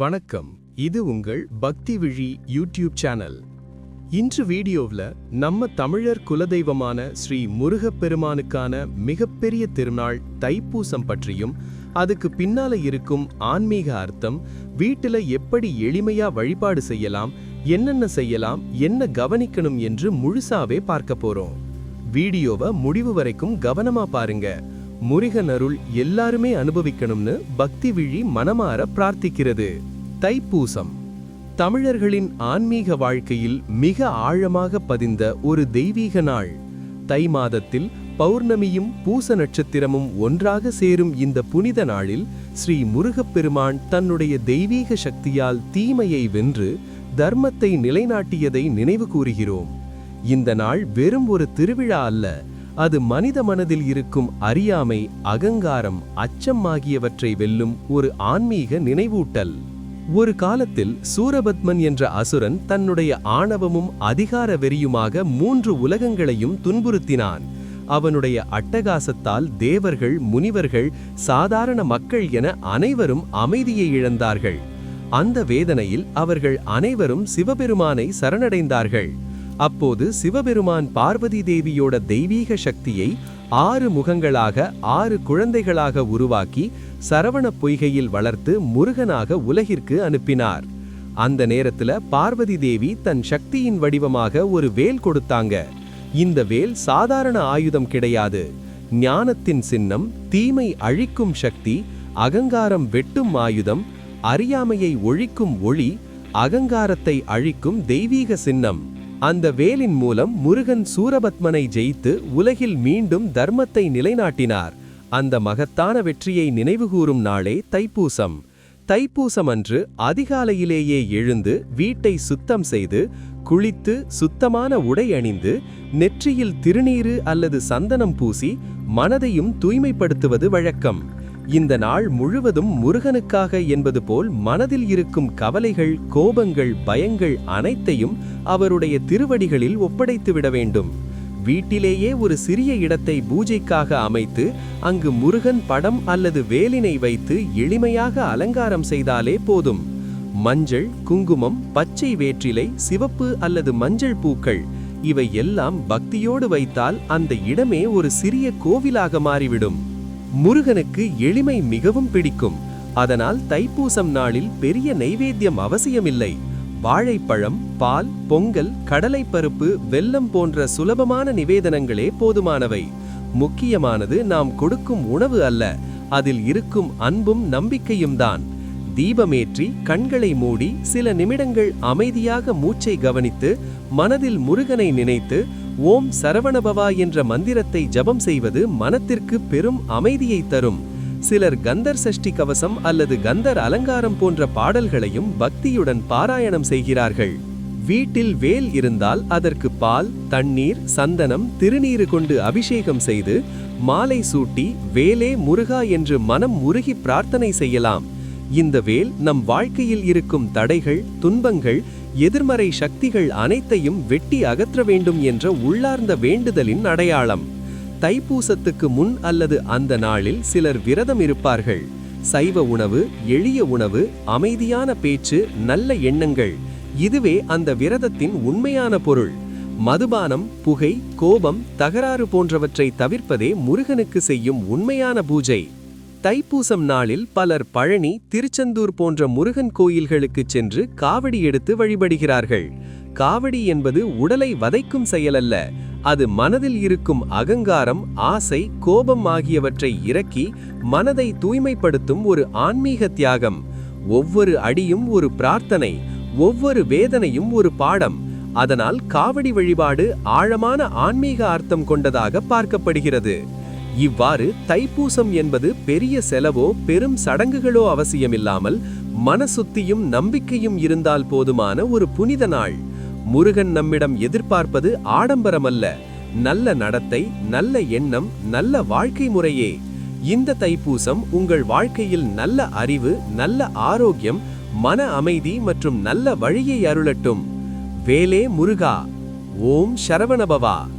வணக்கம். இது உங்கள் பக்தி விழி யூடியூப் சேனல். இன்று வீடியோவில் நம்ம தமிழர் குலதெய்வமான ஸ்ரீ முருகப்பெருமானுக்கான மிகப்பெரிய திருநாள் தைப்பூசம் பற்றியும் அதுக்கு பின்னால இருக்கும் ஆன்மீக அர்த்தம் வீட்டில் எப்படி எளிமையா வழிபாடு செய்யலாம் என்னென்ன செய்யலாம் என்ன கவனிக்கணும் என்று முழுசாவே பார்க்க போறோம். வீடியோவை முடிவு வரைக்கும் கவனமா பாருங்க. முருகன் அருள் எல்லாருமே அனுபவிக்கணும்னு பக்தி விழி மனமாற பிரார்த்திக்கிறது. தைப்பூசம். தமிழர்களின் ஆன்மீக வாழ்க்கையில் மிக ஆழமாக பதிந்த ஒரு தெய்வீக நாள். தை மாதத்தில் பௌர்ணமியும் பூச நட்சத்திரமும் ஒன்றாக சேரும் இந்த புனித நாளில் ஸ்ரீ முருகப்பெருமான் தன்னுடைய தெய்வீக சக்தியால் தீமையை வென்று தர்மத்தை நிலைநாட்டியதை நினைவு கூறுகிறோம். இந்த நாள் வெறும் ஒரு திருவிழா அல்ல அது மனித மனதில் இருக்கும் அறியாமை அகங்காரம் அச்சம் ஆகியவற்றை வெல்லும் ஒரு ஆன்மீக நினைவூட்டல். ஒரு காலத்தில் சூரபத்மன் என்ற அசுரன் தன்னுடைய ஆணவமும் அதிகார வெறியுமாக மூன்று உலகங்களையும் துன்புறுத்தினான். அவனுடைய அட்டகாசத்தால் தேவர்கள் முனிவர்கள் சாதாரண மக்கள் என அனைவரும் அமைதியை இழந்தார்கள். அந்த வேதனையில் அவர்கள் அனைவரும் சிவபெருமானை சரணடைந்தார்கள். அப்போது சிவபெருமான் பார்வதி தேவியோட தெய்வீக சக்தியை ஆறு முகங்களாக ஆறு குழந்தைகளாக உருவாக்கி சரவண பொய்கையில் வளர்த்து முருகனாக உலகிற்கு அனுப்பினார். அந்த நேரத்துல பார்வதி தேவி தன் சக்தியின் வடிவமாக ஒரு வேல் கொடுத்தாங்க. இந்த வேல் சாதாரண ஆயுதம் கிடையாது. ஞானத்தின் சின்னம் தீமை அழிக்கும் சக்தி அகங்காரம் வெட்டும் ஆயுதம் அறியாமையை ஒழிக்கும் ஒளி அகங்காரத்தை அழிக்கும் தெய்வீக சின்னம். அந்த வேலின் மூலம் முருகன் சூரபத்மனை ஜெயித்து உலகில் மீண்டும் தர்மத்தை நிலைநாட்டினார். அந்த மகத்தான வெற்றியை நினைவுகூரும் நாளே தைப்பூசம். தைப்பூசம் அன்று அதிகாலையிலேயே எழுந்து வீட்டை சுத்தம் செய்து குளித்து சுத்தமான உடை அணிந்து நெற்றியில் திருநீரு அல்லது சந்தனம் பூசி மனதையும் தூய்மைப்படுத்துவது வழக்கம். இந்த நாள் முழுவதும் முருகனுக்காக என்பது போல் மனதில் இருக்கும் கவலைகள் கோபங்கள் பயங்கள் அனைத்தையும் அவருடைய திருவடிகளில் ஒப்படைத்து விட வேண்டும். வீட்டிலேயே ஒரு சிறிய இடத்தை பூஜைக்காக அமைத்து அங்கு முருகன் படம் அல்லது வேலினை வைத்து எளிமையாக அலங்காரம் செய்தாலே போதும். மஞ்சள் குங்குமம் பச்சை வேற்றிலை சிவப்பு அல்லது மஞ்சள் பூக்கள் இவை எல்லாம் பக்தியோடு வைத்தால் அந்த இடமே ஒரு சிறிய கோவிலாக மாறிவிடும். முருகனுக்கு எளிமை மிகவும் பிடிக்கும். அதனால் தைப்பூசம் நாளில் பெரிய நைவேத்தியம் அவசியமில்லை. வாழைப்பழம் பால் பொங்கல் கடலைப்பருப்பு வெல்லம் போன்ற சுலபமான நிவேதனங்களே போதுமானவை. முக்கியமானது நாம் கொடுக்கும் உணவு அல்ல அதில் இருக்கும் அன்பும் நம்பிக்கையும் தான். தீபமேற்றி கண்களை மூடி சில நிமிடங்கள் அமைதியாக மூச்சை கவனித்து மனதில் முருகனை நினைத்து ஓம் சரவணபவா என்ற மந்திரத்தை ஜபம் செய்வது மனத்திற்கு பெரும் அமைதியை தரும். சிலர் கந்தர் சஷ்டி கவசம் அல்லது கந்தர் அலங்காரம் போன்ற பாடல்களையும் பக்தியுடன் பாராயணம் செய்கிறார்கள். வீட்டில் வேல் இருந்தால் அதற்கு பால் தண்ணீர் சந்தனம் திருநீறு கொண்டு அபிஷேகம் செய்து மாலை சூட்டி வேலே முருகா என்று மனம் முருகி பிரார்த்தனை செய்யலாம். இந்த வேல் நம் வாழ்க்கையில் இருக்கும் தடைகள் துன்பங்கள் எதிர்மறை சக்திகள் அனைத்தையும் வெட்டி அகற்ற வேண்டும் என்ற உள்ளார்ந்த வேண்டுதலின் அடையாளம். தைப்பூசத்துக்கு முன் அல்லது அந்த நாளில் சிலர் விரதம் இருப்பார்கள். சைவ உணவு எளிய உணவு அமைதியான பேச்சு நல்ல எண்ணங்கள். இதுவே அந்த விரதத்தின் உண்மையான பொருள். மதுபானம் புகை கோபம் தகராறு போன்றவற்றை தவிர்ப்பதே முருகனுக்கு செய்யும் உண்மையான பூஜை. தைப்பூசம் நாளில் பலர் பழனி திருச்செந்தூர் போன்ற முருகன் கோயில்களுக்குச் சென்று காவடி எடுத்து வழிபடுகிறார்கள். காவடி என்பது உடலை வதைக்கும் செயலல்ல. அது மனதில் இருக்கும் அகங்காரம் ஆசை கோபம் ஆகியவற்றை இறக்கி மனதை தூய்மைப்படுத்தும் ஒரு ஆன்மீக தியாகம். ஒவ்வொரு அடியும் ஒரு பிரார்த்தனை ஒவ்வொரு வேதனையும் ஒரு பாடம். அதனால் காவடி வழிபாடு ஆழமான ஆன்மீக அர்த்தம் கொண்டதாக பார்க்கப்படுகிறது. இவ்வாறு தைப்பூசம் என்பது பெரிய செலவோ பெரும் சடங்குகளோ அவசியமில்லாமல் மனசுத்தியும் நம்பிக்கையும் இருந்தால் போதுமான ஒரு புனித நாள். முருகன் நம்மிடம் எதிர்பார்ப்பது ஆடம்பரமல்ல. நல்ல நடத்தை நல்ல எண்ணம் நல்ல வாழ்க்கை முறையே. இந்த தைப்பூசம் உங்கள் வாழ்க்கையில் நல்ல அறிவு நல்ல ஆரோக்கியம் மன அமைதி மற்றும் நல்ல வழியை அருளட்டும். வேலே முருகா. ஓம் சரவணபவா.